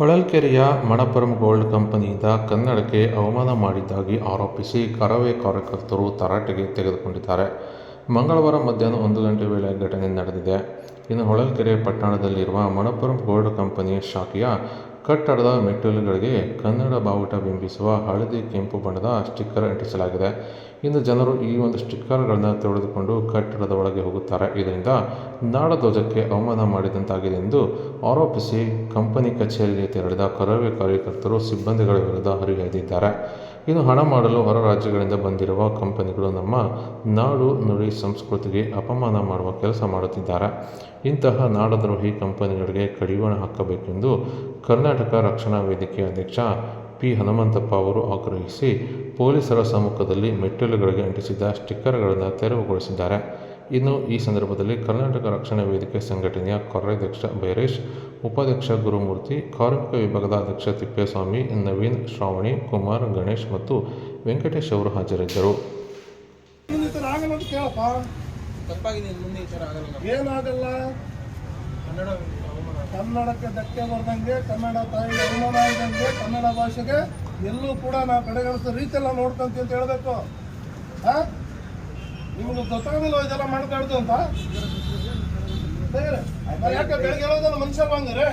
ಹೊಳಲ್ಕೆರೆಯ Manappuram gold ಕಂಪನಿಯಿಂದ ಕನ್ನಡಕ್ಕೆ ಅವಮಾನ ಮಾಡಿದ್ದಾಗಿ ಆರೋಪಿಸಿ ಕರವೇ ಕಾರ್ಯಕರ್ತರು ತರಾಟೆಗೆ ತೆಗೆದುಕೊಂಡಿದ್ದಾರೆ. ಮಂಗಳವಾರ ಮಧ್ಯಾಹ್ನ ಒಂದು ಗಂಟೆ ವೇಳೆ ಘಟನೆ ನಡೆದಿದೆ. ಇನ್ನು ಹೊಳಲ್ಕೆರೆ ಪಟ್ಟಣದಲ್ಲಿರುವ ಮಣಪುರಂ ಗೋಲ್ಡ್ ಕಂಪನಿ ಶಾಖೆಯ ಕಟ್ಟಡದ ಮೆಟ್ಟಿಲುಗಳಿಗೆ ಕನ್ನಡ ಬಾವುಟ ಬಿಂಬಿಸುವ ಹಳದಿ ಕೆಂಪು ಬಣ್ಣದ ಸ್ಟಿಕ್ಕರ್ ಅಂಟಿಸಲಾಗಿದೆ. ಇಂದು ಜನರು ಈ ಒಂದು ಸ್ಟಿಕ್ಕರ್ಗಳನ್ನು ತೆಗೆದುಕೊಂಡು ಕಟ್ಟಡದ ಒಳಗೆ ಹೋಗುತ್ತಾರೆ. ಇದರಿಂದ ನಾಡಧ್ವಜಕ್ಕೆ ಅವಮಾನ ಮಾಡಿದಂತಾಗಿದೆ ಎಂದು ಆರೋಪಿಸಿ ಕಂಪನಿ ಕಚೇರಿಗೆ ತೆರಳಿದ ಕರವೇ ಕಾರ್ಯಕರ್ತರು ಸಿಬ್ಬಂದಿಗಳ ವಿರುದ್ಧ ಹರಿಹಾಯ್ದಿದ್ದಾರೆ. ಇನ್ನು ಹಣ ಮಾಡಲು ಹೊರ ರಾಜ್ಯಗಳಿಂದ ಬಂದಿರುವ ಕಂಪನಿಗಳು ನಮ್ಮ ನಾಡು ನುಡಿ ಸಂಸ್ಕೃತಿಗೆ ಅಪಮಾನ ಮಾಡುವ ಕೆಲಸ ಮಾಡುತ್ತಿದ್ದಾರೆ. ಇಂತಹ ನಾಡದ್ರೋಹಿ ಕಂಪನಿಗಳಿಗೆ ಕಡಿವಾಣ ಹಾಕಬೇಕೆಂದು ಕರ್ನಾಟಕ ರಕ್ಷಣಾ ವೇದಿಕೆ ಅಧ್ಯಕ್ಷ ಪಿ ಹನುಮಂತಪ್ಪ ಅವರು ಆಗ್ರಹಿಸಿ ಪೊಲೀಸರ ಸಮ್ಮುಖದಲ್ಲಿ ಮೆಟ್ಟಿಲುಗಳಿಗೆ ಅಂಟಿಸಿದ್ದ ಸ್ಟಿಕ್ಕರ್ಗಳನ್ನು ತೆರವುಗೊಳಿಸಿದ್ದಾರೆ. ಇನ್ನು ಈ ಸಂದರ್ಭದಲ್ಲಿ ಕರ್ನಾಟಕ ರಕ್ಷಣಾ ವೇದಿಕೆ ಸಂಘಟನೆಯ ಕಾರ್ಯಾಧ್ಯಕ್ಷ ಬೈರೇಶ್, ಉಪಾಧ್ಯಕ್ಷ ಗುರುಮೂರ್ತಿ, ಕಾರ್ಮಿಕ ವಿಭಾಗದ ಅಧ್ಯಕ್ಷ ತಿಪ್ಪೇಸ್ವಾಮಿ, ನವೀನ್ ಶ್ರಾವಣಿ, ಕುಮಾರ್ ಗಣೇಶ್ ಮತ್ತು ವೆಂಕಟೇಶ್ ಅವರು ಹಾಜರಿದ್ದರು. ಏನಾಗಲ್ಲ. ಕನ್ನಡಕ್ಕೆ ಧಕ್ಕೆ ಬರ್ದಂಗೆ, ಕನ್ನಡ ತಾಯಿಗೆ ಅವಮಾನ ಇದ್ದಂಗೆ ಕನ್ನಡ ಭಾಷೆಗೆ ಎಲ್ಲೂ ಕೂಡ ನಾವು ಕಡೆಗಣಿಸೋ ರೀತಿಯೆಲ್ಲ ನೋಡ್ಕೊಂತೀವಿ ಅಂತ ಹೇಳಬೇಕು. ನಿಮ್ಗೆ ಗೊತ್ತಾಗಲಿಲ್ಲ ಇದೆಲ್ಲ ಮಾಡ್ಕಾಡ್ದು ಅಂತ? ಯಾಕೆ ಬೆಳಗ್ಗೆ ಹೇಳೋದಲ್ಲ ಮನುಷ್ಯ ಹಂಗಾರೆ